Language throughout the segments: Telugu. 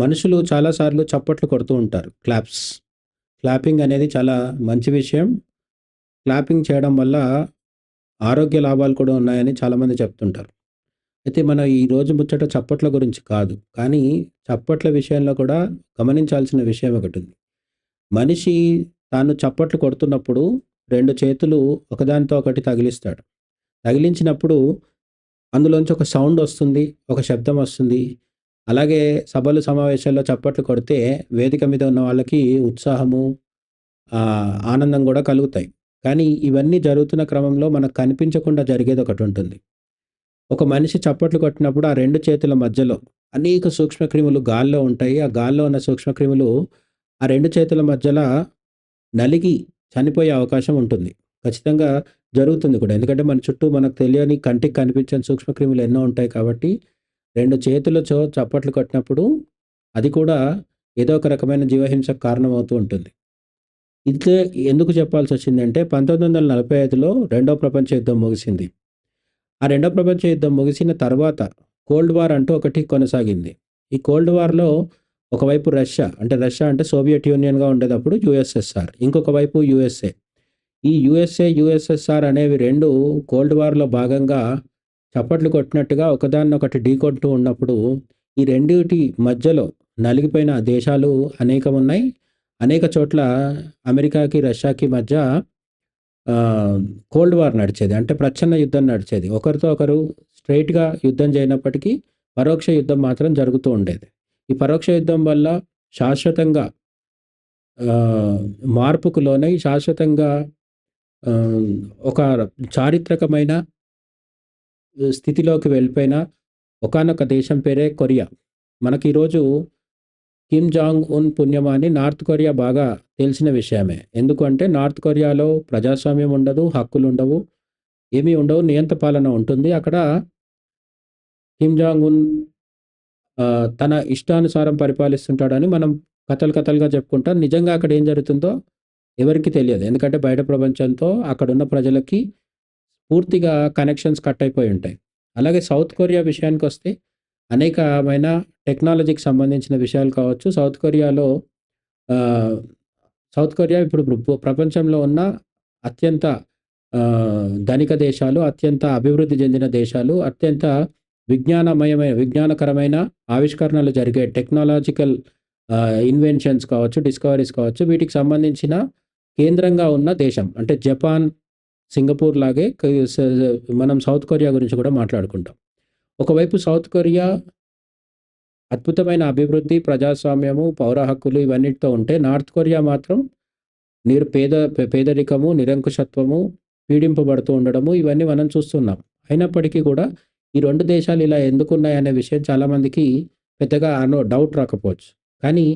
మనుషులు చాలాసార్లు చప్పట్లు కొడుతూ ఉంటారు. క్లాప్స్. క్లాపింగ్ అనేది చాలా మంచి విషయం. క్లాపింగ్ చేయడం వల్ల ఆరోగ్య లాభాలు కూడా ఉన్నాయని చాలామంది చెప్తుంటారు. అయితే మన రోజు ముచ్చట చప్పట్ల గురించి కాదు. కానీ చప్పట్ల విషయంలో కూడా గమనించాల్సిన విషయం ఒకటుంది. మనిషి తాను చప్పట్లు కొడుతున్నప్పుడు రెండు చేతులు ఒకదానితో ఒకటి తగిలిస్తాడు. తగిలించినప్పుడు అందులోంచి ఒక సౌండ్ వస్తుంది. ఒక శబ్దం వస్తుంది. అలాగే సభలు, సమావేశాల్లో చప్పట్లు కొడితే వేదిక మీద ఉన్న వాళ్ళకి ఉత్సాహము, ఆనందం కూడా కలుగుతాయి. కానీ ఇవన్నీ జరుగుతున్న క్రమంలో మనకు కనిపించకుండా జరిగేది ఒకటి ఉంటుంది ఒక మనిషి చప్పట్లు కొట్టినప్పుడు ఆ రెండు చేతుల మధ్యలో అనేక సూక్ష్మక్రిములు గాల్లో ఉంటాయి. ఆ గాల్లో ఉన్న సూక్ష్మక్రిములు ఆ రెండు చేతుల మధ్యలో నలిగి చనిపోయే అవకాశం ఉంటుంది. ఖచ్చితంగా జరుగుతుంది కూడా. ఎందుకంటే మన చుట్టూ మనకు తెలియని కంటికి కనిపించని సూక్ష్మక్రిములు ఎన్నో ఉంటాయి కాబట్టి రెండు చేతులతో చప్పట్లు కొట్టినప్పుడు అది కూడా ఏదో ఒక రకమైన జీవహింసకు కారణమవుతూ ఉంటుంది. ఇదే ఎందుకు చెప్పాల్సి వచ్చిందంటే పంతొమ్మిది వందల నలభై ఐదులో రెండో ప్రపంచ యుద్ధం ముగిసింది. ఆ రెండో ప్రపంచ యుద్ధం ముగిసిన తర్వాత కోల్డ్ వార్ అంటూ ఒకటి కొనసాగింది. ఈ కోల్డ్ వార్‌లో ఒకవైపు రష్యా అంటే రష్యా అంటే సోవియట్ యూనియన్‌గా ఉండేటప్పుడు యూఎస్ఎస్ఆర్. ఇంకొక వైపు యూఎస్ఏ. ఈ యూఎస్ఏ, యూఎస్ఎస్ఆర్ అనేవి రెండు కోల్డ్ వార్‌లో భాగంగా చప్పట్లు కొట్టినట్టుగా ఒకదాన్నొకటి ఢీకొంటూ ఉన్నప్పుడు ఈ రెండిటి మధ్యలో నలిగిపోయిన దేశాలు అనేకమున్నాయి. అనేక చోట్ల అమెరికాకి, రష్యాకి మధ్య కోల్డ్ వార్ నడిచేది. అంటే ప్రచ్ఛన్న యుద్ధం నడిచేది. ఒకరితో ఒకరు స్ట్రెయిట్‌గా యుద్ధం చేయనప్పటికీ పరోక్ష యుద్ధం మాత్రం జరుగుతూ ఉండేది. ఈ పరోక్ష యుద్ధం వల్ల శాశ్వతంగా మార్పుకు లోనై శాశ్వతంగా ఒక చారిత్రకమైన స్థితిలోకి వెళ్ళిపోయిన ఒకానొక దేశం పేరే కొరియా. మనకి ఈరోజు కిమ్ జాంగ్ ఉన్ పుణ్యమా అని నార్త్ కొరియా బాగా తెలిసిన విషయమే. ఎందుకంటే నార్త్ కొరియాలో ప్రజాస్వామ్యం ఉండదు. హక్కులు ఉండవు ఏమీ ఉండవు. నియంత పాలన ఉంటుంది. అక్కడ కిమ్ జాంగ్ ఉన్ తన ఇష్టానుసారం పరిపాలిస్తుంటాడని మనం కథలు కథలుగా చెప్పుకుంటాం. నిజంగా అక్కడ ఏం జరుగుతుందో ఎవరికి తెలియదు. ఎందుకంటే బయట ప్రపంచంతో అక్కడున్న ప్రజలకి పూర్తిగా కనెక్షన్స్ కట్ అయిపోయి ఉంటాయి. అలాగే సౌత్ కొరియా విషయానికి వస్తే అనేకమైన టెక్నాలజీకి సంబంధించిన విషయాలు కావచ్చు. సౌత్ కొరియాలో సౌత్ కొరియా ఇప్పుడు ప్రపంచంలో ఉన్న అత్యంత ధనిక దేశాలు, అత్యంత అభివృద్ధి చెందిన దేశాలు, అత్యంత విజ్ఞానమయమైన విజ్ఞానకరమైన ఆవిష్కరణలు జరిగే టెక్నాలాజికల్ ఇన్వెన్షన్స్ కావచ్చు, డిస్కవరీస్ కావచ్చు వీటికి సంబంధించిన కేంద్రంగా ఉన్న దేశం. అంటే జపాన్, సింగపూర్ లాగే మనం సౌత్ కొరియా గురించి కూడా మాట్లాడుకుంటాం. ఒకవైపు సౌత్ కొరియా అద్భుతమైన అభివృద్ధి, ప్రజాస్వామ్యము, పౌర హక్కులు ఇవన్నిటితో ఉంటే నార్త్ కొరియా మాత్రం నిరు పేద పేదరికము, నిరంకుశత్వము, పీడింపబడుతూ ఉండడము ఇవన్నీ మనం చూస్తున్నాం. అయినప్పటికీ కూడా ఈ రెండు దేశాలు ఇలా ఎందుకున్నాయనే విషయం చాలామందికి పెద్దగా అనో డౌట్ రాకపోవచ్చు. కానీ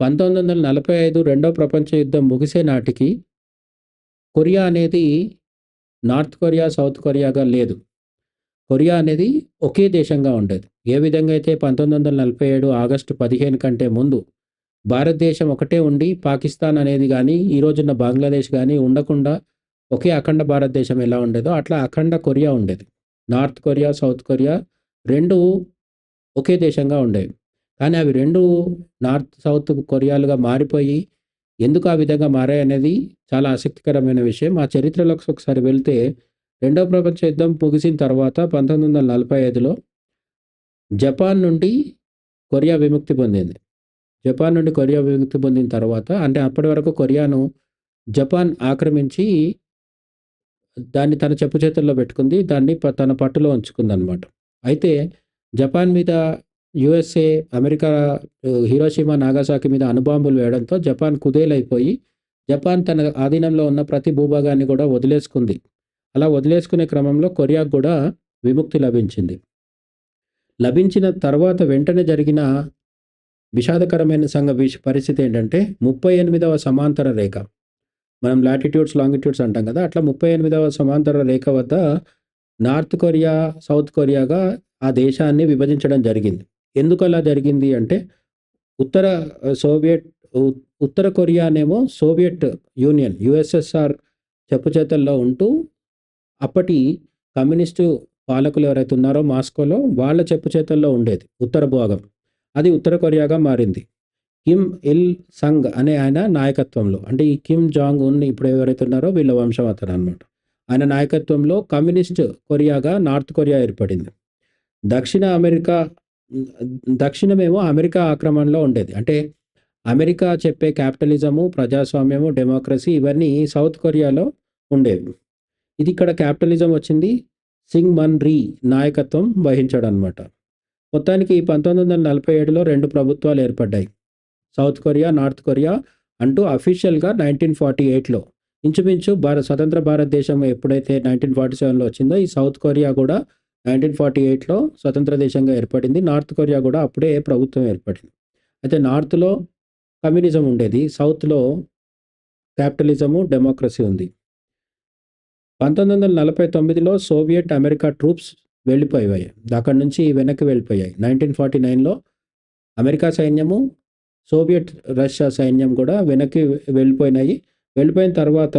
1945 రెండో ప్రపంచ యుద్ధం ముగిసే నాటికి కొరియా అనేది నార్త్ కొరియా, సౌత్ కొరియాగా లేదు. కొరియా అనేది ఒకే దేశంగా ఉండేది. ఏ విధంగా అయితే 1947 ఆగస్టు 15 కంటే ముందు భారతదేశం ఒకటే ఉండి పాకిస్తాన్ అనేది కానీ ఈ రోజున్న బంగ్లాదేశ్ కానీ ఉండకుండా ఒకే అఖండ భారతదేశం ఎలా ఉండేదో అట్లా అఖండ కొరియా ఉండేది. నార్త్ కొరియా, సౌత్ కొరియా రెండు ఒకే దేశంగా ఉండేవి. కానీ అవి రెండు నార్త్, సౌత్ కొరియాలుగా మారిపోయి ఎందుకు ఆ విధంగా మారాయనేది చాలా ఆసక్తికరమైన విషయం. ఆ చరిత్రలోకి ఒకసారి వెళ్తే రెండో ప్రపంచ యుద్ధం ముగిసిన తర్వాత 1945లో జపాన్ నుండి కొరియా విముక్తి పొందింది. జపాన్ నుండి కొరియా విముక్తి పొందిన తర్వాత అంటే అప్పటి వరకు కొరియాను జపాన్ ఆక్రమించి దాన్ని తన చెప్పు చేతుల్లో పెట్టుకుంది. దాన్ని ప తన పట్టులో ఉంచుకుందనమాట. అయితే జపాన్ మీద యూఎస్ఏ, అమెరికా ఆహ్, నాగాసాకి మీద అణుబాంబులు వేయడంతో జపాన్ కుదేలైపోయి జపాన్ తన ఆధీనంలో ఉన్న ప్రతి భూభాగాన్ని కూడా వదిలేసుకుంది. అలా వదిలేసుకునే క్రమంలో కొరియాకు కూడా విముక్తి లభించింది. లభించిన తర్వాత వెంటనే జరిగిన విషాదకరమైన సంఘ విష్ పరిస్థితి ఏంటంటే 38వ సమాంతర రేఖ. మనం లాటిట్యూడ్స్, లాంగిట్యూడ్స్ అంటాం కదా! అట్లా 38వ సమాంతర రేఖ వద్ద నార్త్ కొరియా, సౌత్ కొరియాగా ఆ దేశాన్ని విభజించడం జరిగింది. ఎందుకు అలా జరిగింది అంటే ఉత్తర సోవియట్ ఉ ఉత్తర కొరియానేమో సోవియట్ యూనియన్ యూఎస్ఎస్ఆర్ చెప్పుచేతల్లో ఉంటూ అప్పటి కమ్యూనిస్టు పాలకులు ఎవరైతే ఉన్నారో మాస్కోలో వాళ్ళ చెప్పుచేతల్లో ఉండేది ఉత్తర భాగం. అది ఉత్తర కొరియాగా మారింది. కిమ్ ఇల్ సంగ్ అనే ఆయన నాయకత్వంలో అంటే ఈ కిమ్ జాంగ్ ఉన్ ఇప్పుడు ఎవరైతే ఉన్నారో వీళ్ళ వంశం అతను అనమాట ఆయన నాయకత్వంలో కమ్యూనిస్ట్ కొరియాగా నార్త్ కొరియా ఏర్పడింది. దక్షిణ అమెరికా దక్షిణమేమో అమెరికా ఆక్రమణలో ఉండేది. అంటే అమెరికా చెప్పే క్యాపిటలిజము ప్రజాస్వామ్యము డెమోక్రసీ ఇవన్నీ సౌత్ కొరియాలో ఉండేవి. ఇది ఇక్కడ క్యాపిటలిజం వచ్చింది. సింగ్ మన్ రీ నాయకత్వం వహించాడు అనమాట మొత్తానికి పంతొమ్మిది వందల నలభై ఏడులో రెండు ప్రభుత్వాలు ఏర్పడ్డాయి. సౌత్ కొరియా నార్త్ కొరియా అంటూ అఫీషియల్గా నైన్టీన్ ఫార్టీ ఎయిట్లో. ఇంచుమించు భారత స్వతంత్ర భారతదేశం ఎప్పుడైతే నైన్టీన్ ఫార్టీ సెవెన్లో వచ్చిందో ఈ సౌత్ కొరియా కూడా నైన్టీన్ ఫార్టీ ఎయిట్లో స్వతంత్ర దేశంగా ఏర్పడింది. నార్త్ కొరియా కూడా అప్పుడే ప్రభుత్వం ఏర్పడింది. అయితే నార్త్లో కమ్యూనిజం ఉండేది. సౌత్లో క్యాపిటలిజము డెమోక్రసీ ఉంది. పంతొమ్మిది వందల నలభై తొమ్మిదిలో సోవియట్ అమెరికా ట్రూప్స్ వెళ్ళిపోయాయి. అక్కడి నుంచి వెనక్కి వెళ్ళిపోయాయి. నైన్టీన్ ఫార్టీ నైన్లో అమెరికా సైన్యము సోవియట్ రష్యా సైన్యం కూడా వెనక్కి వెళ్ళిపోయినాయి. వెళ్ళిపోయిన తర్వాత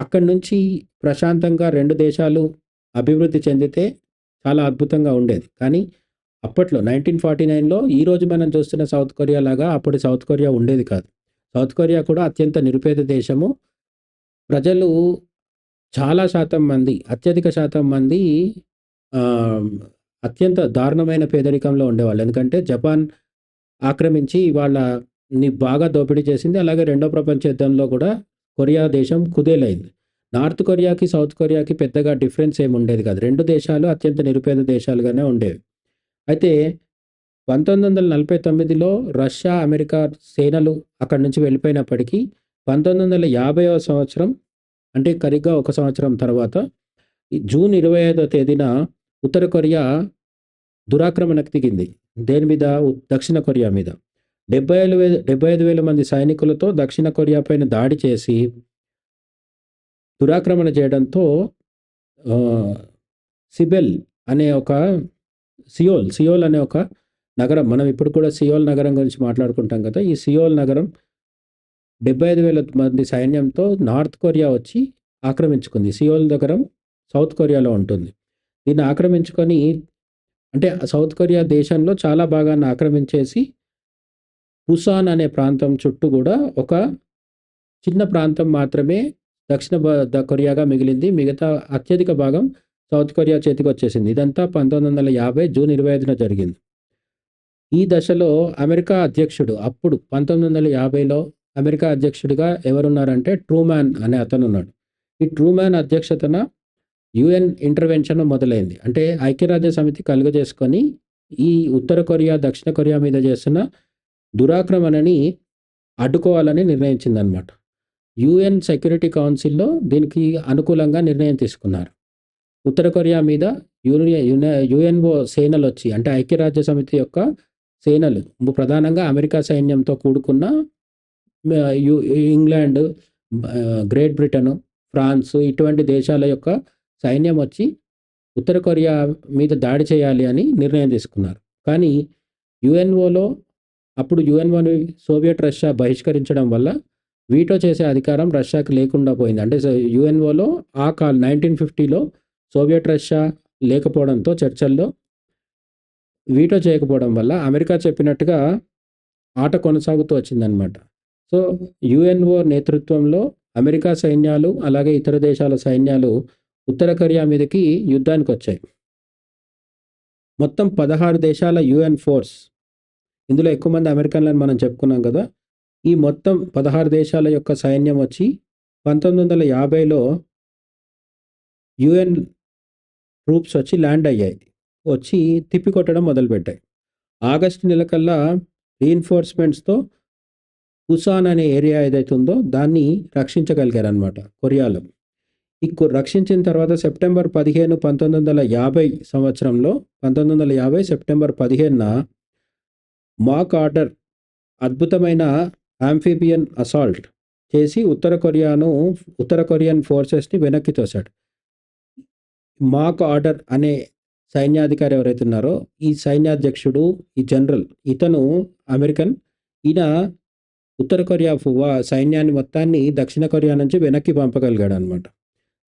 అక్కడి నుంచి ప్రశాంతంగా రెండు దేశాలు అభివృద్ధి చెందితే చాలా అద్భుతంగా ఉండేది. కానీ అప్పట్లో నైన్టీన్ ఫార్టీ నైన్లో ఈరోజు మనం చూస్తున్న సౌత్ కొరియా లాగా అప్పుడు సౌత్ కొరియా ఉండేది కాదు. సౌత్ కొరియా కూడా అత్యంత నిరుపేద దేశము. ప్రజలు చాలా శాతం మంది అత్యధిక శాతం మంది అత్యంత దారుణమైన పేదరికంలో ఉండేవాళ్ళు. ఎందుకంటే జపాన్ ఆక్రమించి వాళ్ళని బాగా దోపిడీ చేసింది. అలాగే రెండో ప్రపంచ యుద్ధంలో కూడా కొరియా దేశం కుదేలైంది. నార్త్ కొరియాకి సౌత్ కొరియాకి పెద్దగా డిఫరెన్స్ ఏమి ఉండేది కాదు. రెండు దేశాలు అత్యంత నిరుపేద దేశాలుగానే ఉండేవి. అయితే పంతొమ్మిది వందల నలభై తొమ్మిదిలో రష్యా అమెరికా సేనలు అక్కడి నుంచి వెళ్ళిపోయినప్పటికీ పంతొమ్మిది వందల యాభైవ సంవత్సరం అంటే కరిగ్గా ఒక సంవత్సరం తర్వాత జూన్ ఇరవై ఐదో తేదీన ఉత్తర కొరియా దురాక్రమణకు దిగింది. దేని మీద? దక్షిణ కొరియా మీద. డెబ్బై ఐదు వేల డెబ్బై ఐదు వేల మంది సైనికులతో దక్షిణ కొరియా పైన దాడి చేసి దురాక్రమణ చేయడంతో సిబెల్ అనే ఒక సియోల్ సియోల్ అనే ఒక నగరం మనం ఇప్పుడు కూడా సియోల్ నగరం గురించి మాట్లాడుకుంటాం కదా ఈ సియోల్ నగరం డెబ్బై ఐదు వేల మంది సైన్యంతో నార్త్ కొరియా వచ్చి ఆక్రమించుకుంది. సియోల్ నగరం సౌత్ కొరియాలో ఉంటుంది. దీన్ని ఆక్రమించుకొని అంటే సౌత్ కొరియా దేశంలో చాలా భాగాన్ని ఆక్రమించేసి పుసాన్ అనే ప్రాంతం చుట్టూ కూడా ఒక చిన్న ప్రాంతం మాత్రమే దక్షిణ కొరియాగా మిగిలింది. మిగతా అత్యధిక భాగం సౌత్ కొరియా చేతికి వచ్చేసింది. ఇదంతా పంతొమ్మిది వందల యాభై జూన్ ఇరవై ఐదున జరిగింది. ఈ దశలో అమెరికా అధ్యక్షుడు అప్పుడు పంతొమ్మిది వందల యాభైలో అమెరికా అధ్యక్షుడిగా ఎవరున్నారంటే ట్రూమ్యాన్ అనే అతను ఉన్నాడు ఈ ట్రూమ్యాన్ అధ్యక్షతన యుఎన్ ఇంటర్వెన్షన్ మొదలైంది. అంటే ఐక్యరాజ్య సమితి కలుగజేసుకొని ఈ ఉత్తర కొరియా దక్షిణ కొరియా మీద చేస్తున్న దురాక్రమణని అడ్డుకోవాలని నిర్ణయించిందనమాట యుఎన్ సెక్యూరిటీ కౌన్సిల్లో దీనికి అనుకూలంగా నిర్ణయం తీసుకున్నారు. ఉత్తర కొరియా మీద యూనియన్ యుఎన్ఓ సేనలు వచ్చి అంటే ఐక్యరాజ్య సమితి యొక్క సేనలు ప్రధానంగా అమెరికా సైన్యంతో కూడుకున్న ఇంగ్లాండ్ గ్రేట్ బ్రిటన్ ఫ్రాన్స్ ఇటువంటి దేశాల యొక్క సైన్యం వచ్చి ఉత్తర కొరియా మీద దాడి చేయాలి అని నిర్ణయం తీసుకున్నారు. కానీ యుఎన్ఓలో అప్పుడు యుఎన్ఓని సోవియట్ రష్యా బహిష్కరించడం వల్ల వీటో చేసే అధికారం రష్యాకి లేకుండా పోయింది. అంటే యుఎన్ఓలో ఆ కాల్ నైన్టీన్ ఫిఫ్టీలో సోవియట్ రష్యా లేకపోవడంతో చర్చల్లో వీటో చేయకపోవడం వల్ల అమెరికా చెప్పినట్టుగా ఆట కొనసాగుతూ వచ్చిందనమాట సో యుఎన్ఓ నేతృత్వంలో అమెరికా సైన్యాలు అలాగే ఇతర దేశాల సైన్యాలు ఉత్తర కొరియా మీదకి యుద్ధానికి వచ్చాయి. మొత్తం పదహారు దేశాల యుఎన్ ఫోర్స్. ఇందులో ఎక్కువ మంది అమెరికన్లను మనం చెప్పుకున్నాం కదా. ఈ మొత్తం పదహారు దేశాల యొక్క సైన్యం వచ్చి పంతొమ్మిది వందల యాభైలో యుఎన్ ట్రూప్స్ వచ్చి ల్యాండ్ అయ్యాయి. వచ్చి తిప్పికొట్టడం మొదలుపెట్టాయి. ఆగస్టు నెలకల్లా రీఎన్ఫోర్స్మెంట్స్తో పుసాన్ అనే ఏరియా ఏదైతే ఉందో దాన్ని రక్షించగలిగారు అనమాట కొరియాలో ఇక్కు రక్షించిన తర్వాత సెప్టెంబర్ పదిహేను పంతొమ్మిది వందల యాభై సంవత్సరంలో పంతొమ్మిది వందల యాభై సెప్టెంబర్ పదిహేనున మాక్ ఆర్డర్ అద్భుతమైన ఆంఫీబియన్ అసాల్ట్ చేసి ఉత్తర కొరియాను ఉత్తర కొరియన్ ఫోర్సెస్ని వెనక్కి తోశాడు. మాక్ ఆర్డర్ అనే సైన్యాధికారి ఎవరైతే ఉన్నారో ఈ సైన్యాధ్యక్షుడు ఈ జనరల్ ఇతను అమెరికన్. ఈయన ఉత్తర కొరియా సైన్యాన్ని మొత్తాన్ని దక్షిణ కొరియా నుంచి వెనక్కి పంపగలిగాడు అనమాట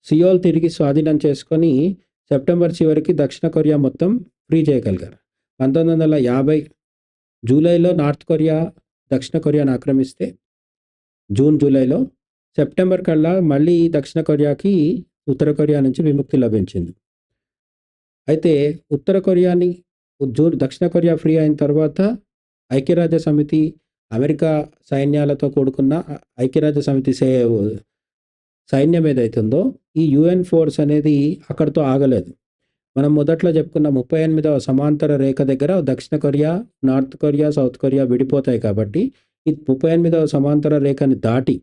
సియోల్ తిరిగి స్వాధీనం చేసుకొని సెప్టెంబర్ చివరికి దక్షిణ కొరియా మొత్తం ఫ్రీ చేయగలిగారు. పంతొమ్మిది వందల యాభై జూలైలో నార్త్ కొరియా దక్షిణ కొరియాను ఆక్రమిస్తే జూన్ జూలైలో సెప్టెంబర్ కల్లా మళ్ళీ దక్షిణ కొరియాకి ఉత్తర కొరియా నుంచి విముక్తి లభించింది. అయితే ఉత్తర కొరియాని జూన్ దక్షిణ కొరియా ఫ్రీ అయిన తర్వాత ఐక్యరాజ్య సమితి అమెరికా సైన్యాలతో కూడుకున్న ఐక్యరాజ్య సమితి సే సైన్యం ఏదైతుందో ఈ యుఎన్ ఫోర్స్ అనేది అక్కడితో ఆగలేదు. మనం మొదట్లో చెప్పుకున్న ముప్పై ఎనిమిదవ సమాంతర రేఖ దగ్గర దక్షిణ Korea North Korea South Korea విడిపోతాయి కాబట్టి ఈ ముప్పై ఎనిమిదవ సమాంతర రేఖని దాటి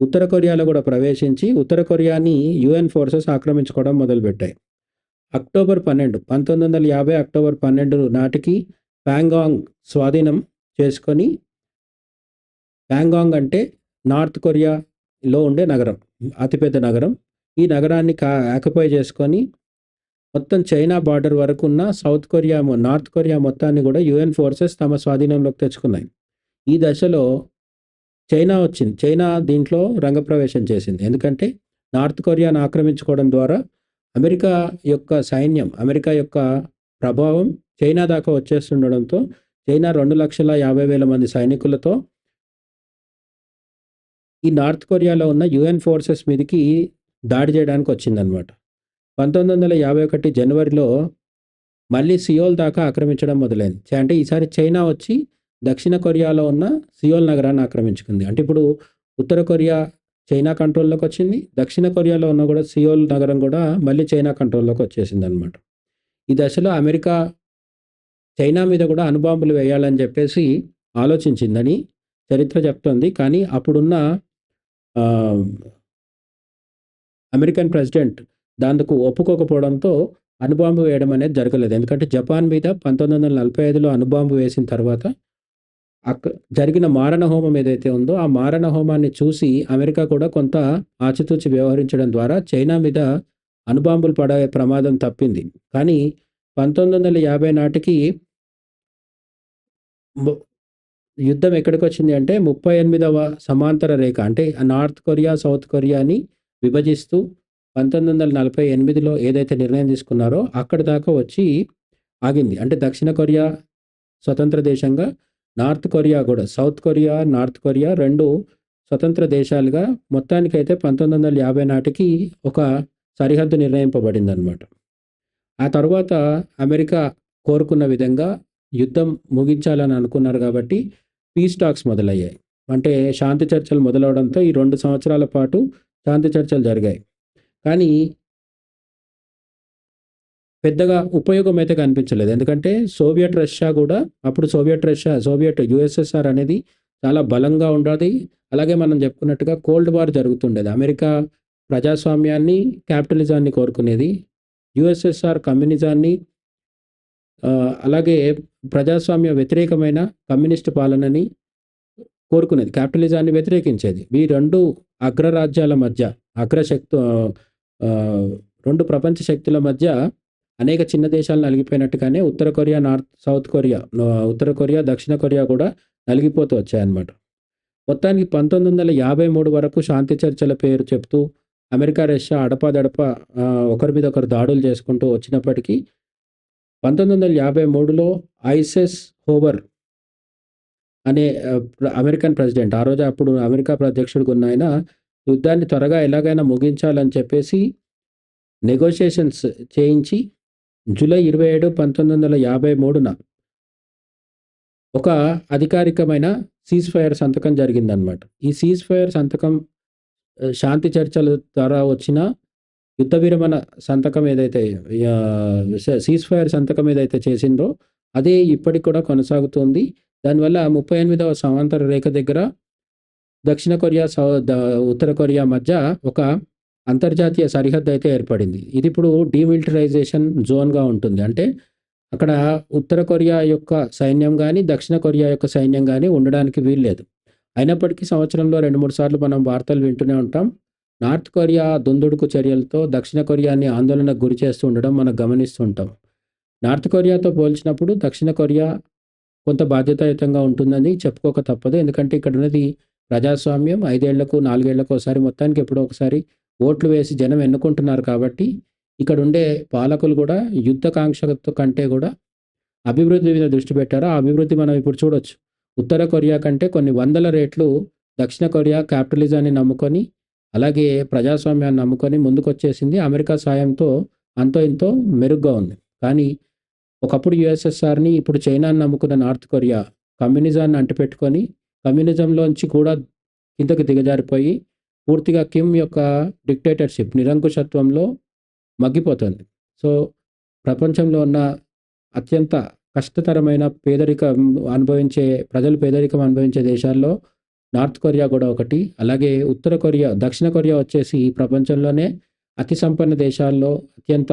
ఉత్తర కొరియాలో కూడా ప్రవేశించి ఉత్తర కొరియాని యుఎన్ ఫోర్సెస్ ఆక్రమించుకోవడం మొదలుపెట్టాయి. అక్టోబర్ పన్నెండు పంతొమ్మిది వందల యాభై అక్టోబర్ పన్నెండు నాటికి ప్యాంగాంగ్ స్వాధీనం చేసుకొని ప్యాంగాంగ్ అంటే నార్త్ కొరియాలో ఉండే నగరం అతిపెద్ద నగరం. ఈ నగరాన్ని కా ఆక్యుపై చేసుకొని మొత్తం చైనా బార్డర్ వరకు ఉన్న సౌత్ కొరియా నార్త్ కొరియా మొత్తాన్ని కూడా యుఎన్ ఫోర్సెస్ తమ స్వాధీనంలోకి తెచ్చుకున్నాయి. ఈ దశలో చైనా వచ్చింది. చైనా దీంట్లో రంగప్రవేశం చేసింది. ఎందుకంటే నార్త్ కొరియాను ఆక్రమించుకోవడం ద్వారా అమెరికా యొక్క సైన్యం అమెరికా యొక్క ప్రభావం చైనా దాకా వచ్చేస్తుండడంతో చైనా రెండు లక్షల యాభై వేల మంది సైనికులతో ఈ నార్త్ కొరియాలో ఉన్న యుఎన్ ఫోర్సెస్ మీదకి దాడి చేయడానికి వచ్చిందనమాట పంతొమ్మిది వందల యాభై ఒకటి జనవరిలో మళ్ళీ సియోల్ దాకా ఆక్రమించడం మొదలైంది. అంటే ఈసారి చైనా వచ్చి దక్షిణ కొరియాలో ఉన్న సియోల్ నగరాన్ని ఆక్రమించుకుంది. అంటే ఇప్పుడు ఉత్తర కొరియా చైనా కంట్రోల్లోకి వచ్చింది. దక్షిణ కొరియాలో ఉన్న కూడా సియోల్ నగరం కూడా మళ్ళీ చైనా కంట్రోల్లోకి వచ్చేసింది అనమాట ఈ దశలో అమెరికా చైనా మీద కూడా అనుబాంబులు వేయాలని చెప్పేసి ఆలోచించిందని చరిత్ర చెప్తోంది. కానీ అప్పుడున్న అమెరికన్ ప్రెసిడెంట్ దానికి ఒప్పుకోకపోవడంతో అణుబాంబు వేయడం అనేది జరగలేదు. ఎందుకంటే జపాన్ మీద పంతొమ్మిది వందల నలభై ఐదులో అణుబాంబు వేసిన తర్వాత అక్క జరిగిన మారణ హోమం ఏదైతే ఉందో ఆ మారణ హోమాన్ని చూసి అమెరికా కూడా కొంత ఆచితూచి వ్యవహరించడం ద్వారా చైనా మీద అణుబాంబులు పడే ప్రమాదం తప్పింది. కానీ పంతొమ్మిది వందల యాభై నాటికి యుద్ధం ఎక్కడికి వచ్చింది అంటే ముప్పై ఎనిమిదవ సమాంతర రేఖ అంటే నార్త్ కొరియా సౌత్ కొరియాని విభజిస్తూ పంతొమ్మిది వందల నలభై ఎనిమిదిలో ఏదైతే నిర్ణయం తీసుకున్నారో అక్కడి దాకా వచ్చి ఆగింది. అంటే దక్షిణ కొరియా స్వతంత్ర దేశంగా నార్త్ కొరియా కూడా సౌత్ కొరియా నార్త్ కొరియా రెండు స్వతంత్ర దేశాలుగా మొత్తానికైతే పంతొమ్మిది వందల యాభై నాటికి ఒక సరిహద్దు నిర్ణయింపబడింది అనమాట ఆ తర్వాత అమెరికా కోరుకున్న విధంగా యుద్ధం ముగించాలని అనుకున్నారు కాబట్టి పీస్ టాక్స్ మొదలయ్యాయి. అంటే శాంతి చర్చలు మొదలవడంతో ఈ రెండు సంవత్సరాల పాటు శాంతి చర్చలు జరిగాయి. కానీ పెద్దగా ఉపయోగం అయితే కనిపించలేదు. ఎందుకంటే సోవియట్ రష్యా కూడా అప్పుడు సోవియట్ రష్యా సోవియట్ యుఎస్ఎస్ఆర్ అనేది చాలా బలంగా ఉండేది. అలాగే మనం చెప్పుకున్నట్టుగా కోల్డ్ వార్ జరుగుతుండేది. అమెరికా ప్రజాస్వామ్యాన్ని క్యాపిటలిజాన్ని కోరుకునేది. యుఎస్ఎస్ఆర్ కమ్యూనిజాన్ని అలాగే ప్రజాస్వామ్య వ్యతిరేకమైన కమ్యూనిస్ట్ పాలనని కోరుకునేది. క్యాపిటలిజాన్ని వ్యతిరేకించేది. ఈ రెండు అగ్రరాజ్యాల మధ్య అగ్రశక్తు రెండు ప్రపంచ శక్తుల మధ్య అనేక చిన్న దేశాలు నలిగిపోయినట్టుగానే ఉత్తర కొరియా నార్త్ సౌత్ కొరియా ఉత్తర కొరియా దక్షిణ కొరియా కూడా నలిగిపోతూ వచ్చాయన్నమాట. మొత్తానికి పంతొమ్మిది వందల యాభై మూడు వరకు శాంతి చర్చల పేరు చెప్తూ అమెరికా రష్యా అడపాదడప ఒకరి మీద ఒకరు దాడులు చేసుకుంటూ వచ్చినప్పటికీ పంతొమ్మిది వందల యాభై మూడులో ఐసెస్ హోవర్ అనే అమెరికన్ ప్రెసిడెంట్ ఆ రోజు అప్పుడు అమెరికా అధ్యక్షుడిగా ఉన్న ఆయన యుద్ధాన్ని త్వరగా ఎలాగైనా ముగించాలని చెప్పేసి నెగోషియేషన్స్ చేయించి జూలై ఇరవై ఏడు పంతొమ్మిది వందల యాభై మూడున ఒక అధికారికమైన సీజ్ ఫైర్ సంతకం జరిగిందనమాట ఈ సీజ్ ఫైర్ సంతకం శాంతి చర్చల ద్వారా వచ్చిన యుద్ధ విరమణ సంతకం ఏదైతే సీజ్ ఫైర్ సంతకం ఏదైతే చేసిందో అదే ఇప్పటికి కూడా కొనసాగుతుంది. దానివల్ల ముప్పై ఎనిమిదవ సమాంతర రేఖ దగ్గర దక్షిణ కొరియా సౌ ద- ఉత్తర కొరియా మధ్య ఒక అంతర్జాతీయ సరిహద్దు అయితే ఏర్పడింది. ఇది ఇప్పుడు డీమిలిటరైజేషన్ జోన్గా ఉంటుంది. అంటే అక్కడ ఉత్తర కొరియా యొక్క సైన్యం కానీ దక్షిణ కొరియా యొక్క సైన్యం కానీ ఉండడానికి వీల్లేదు. అయినప్పటికీ సంవత్సరంలో రెండు మూడు సార్లు మనం వార్తలు వింటూనే ఉంటాం. నార్త్ కొరియా దుందుడుకు చర్యలతో దక్షిణ కొరియాని ఆందోళనకు గురి చేస్తూ ఉండడం మనం గమనిస్తుంటాం నార్త్ కొరియాతో పోల్చినప్పుడు దక్షిణ కొరియా కొంత బాధ్యతాయుతంగా ఉంటుందని చెప్పుకోక తప్పదు. ఎందుకంటే ఇక్కడ ఉన్నది ప్రజాస్వామ్యం ఐదేళ్ళకు నాలుగేళ్ళకు ఒకసారి మొత్తానికి ఎప్పుడో ఒకసారి ఓట్లు వేసి జనం ఎన్నుకుంటున్నారు కాబట్టి ఇక్కడ ఉండే పాలకులు కూడా యుద్ధకాంక్షతో కంటే కూడా అభివృద్ధి మీద దృష్టి పెట్టారు. ఆ అభివృద్ధి మనం ఇప్పుడు చూడొచ్చు. ఉత్తర కొరియా కంటే కొన్ని వందల రేట్లు దక్షిణ కొరియా క్యాపిటలిజాన్ని నమ్ముకొని అలాగే ప్రజాస్వామ్యాన్ని నమ్ముకొని ముందుకొచ్చేసింది అమెరికా సాయంతో అంతో ఇంతో మెరుగ్గా ఉంది. కానీ ఒకప్పుడు యుఎస్ఎస్ఆర్ని ఇప్పుడు చైనాని నమ్ముకున్న నార్త్ కొరియా కమ్యూనిజాన్ని అంటిపెట్టుకొని కమ్యూనిజంలోంచి కూడా కిందకు దిగజారిపోయి పూర్తిగా కిమ్ యొక్క డిక్టేటర్షిప్ నిరంకుశత్వంలో మగ్గిపోతుంది. సో ప్రపంచంలో ఉన్న అత్యంత కష్టతరమైన పేదరికం అనుభవించే ప్రజలు పేదరికం అనుభవించే దేశాల్లో నార్త్ కొరియా కూడా ఒకటి. అలాగే ఉత్తర కొరియా దక్షిణ కొరియా వచ్చేసి ప్రపంచంలోనే అతి సంపన్న దేశాల్లో అత్యంత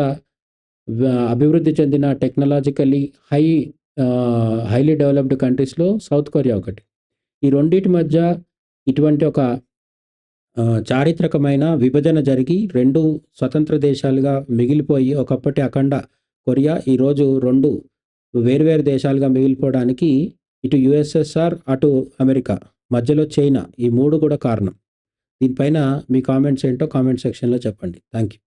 అభివృద్ధి చెందిన టెక్నాలజికలీ హై హైలీ డెవలప్డ్ కంట్రీస్లో సౌత్ కొరియా ఒకటి. ఈ రెండింటి మధ్య ఇటువంటి ఒక చారిత్రకమైన విభజన జరిగి రెండు స్వతంత్ర దేశాలుగా మిగిలిపోయి ఒకప్పటి అఖండ కొరియా ఈరోజు రెండు వేరువేరు దేశాలుగా మిగిలిపోవడానికి ఇటు యుఎస్ఎస్ఆర్ అటు అమెరికా మధ్యలో చైనా ఈ మూడు కూడా కారణం. దీనిపైన మీ కామెంట్స్ ఏంటో కామెంట్ సెక్షన్లో చెప్పండి. Thank you